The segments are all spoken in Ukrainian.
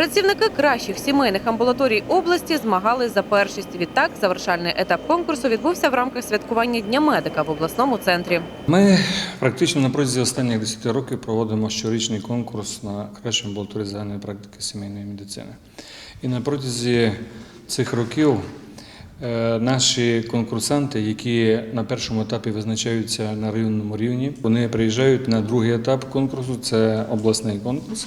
Працівники кращих сімейних амбулаторій області змагались за першість. Відтак, завершальний етап конкурсу відбувся в рамках святкування Дня медика в обласному центрі. Ми практично на протязі останніх 10 років проводимо щорічний конкурс на кращу амбулаторію загальної практики сімейної медицини. І на протязі цих років е, наші конкурсанти, які на першому етапі визначаються на районному рівні, вони приїжджають на другий етап конкурсу, це обласний конкурс.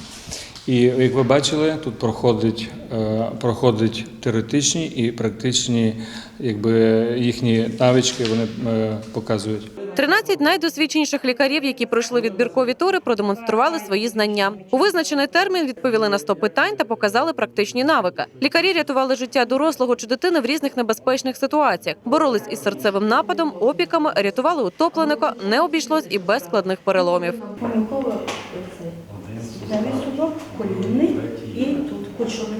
І як ви бачили, тут проходить, е, проходить теоретичні і практичні якби, їхні навички вони е, показують. 13 найдосвідченіших лікарів, які пройшли відбіркові тури, продемонстрували свої знання. У визначений термін відповіли на 100 питань та показали практичні навики. Лікарі рятували життя дорослого чи дитини в різних небезпечних ситуаціях, боролись із серцевим нападом, опіками, рятували утопленика. Не обійшлось і без складних переломів. Колінний і тут кульшовий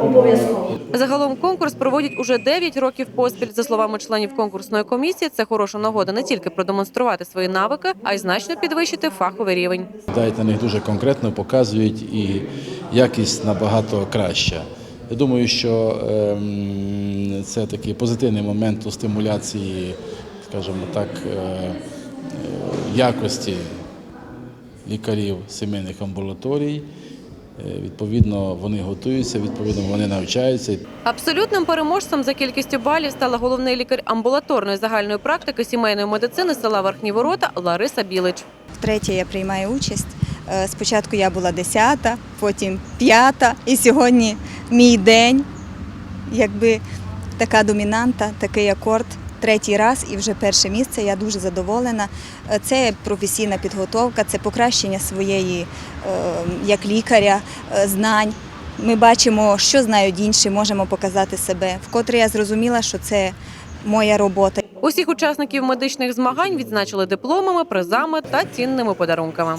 обов'язково. Загалом конкурс проводять уже 9 років поспіль. За словами членів конкурсної комісії, це хороша нагода не тільки продемонструвати свої навики, а й значно підвищити фаховий рівень. Дають на них дуже конкретно показують і якість набагато краща. Я думаю, що ем, це такий позитивний момент у стимуляції, скажімо так, е, е, якості лікарів сімейних амбулаторій. Е, Відповідно, вони готуються, відповідно, вони навчаються. Абсолютним переможцем за кількістю балів стала головний лікар амбулаторної загальної практики сімейної медицини села Верхні Ворота Лариса Білич. Втретє я приймаю участь. Е, Спочатку я була десята, потім п'ята, і сьогодні мій день. Якби така домінанта, такий акорд. Третій раз і вже перше місце. Я дуже задоволена. Е, Це професійна підготовка, це покращення своєї е, як лікаря, е, знань. Ми бачимо, що знають інші, можемо показати себе. Вкотре я зрозуміла, що це моя робота. Усіх учасників медичних змагань відзначили дипломами, призами та цінними подарунками.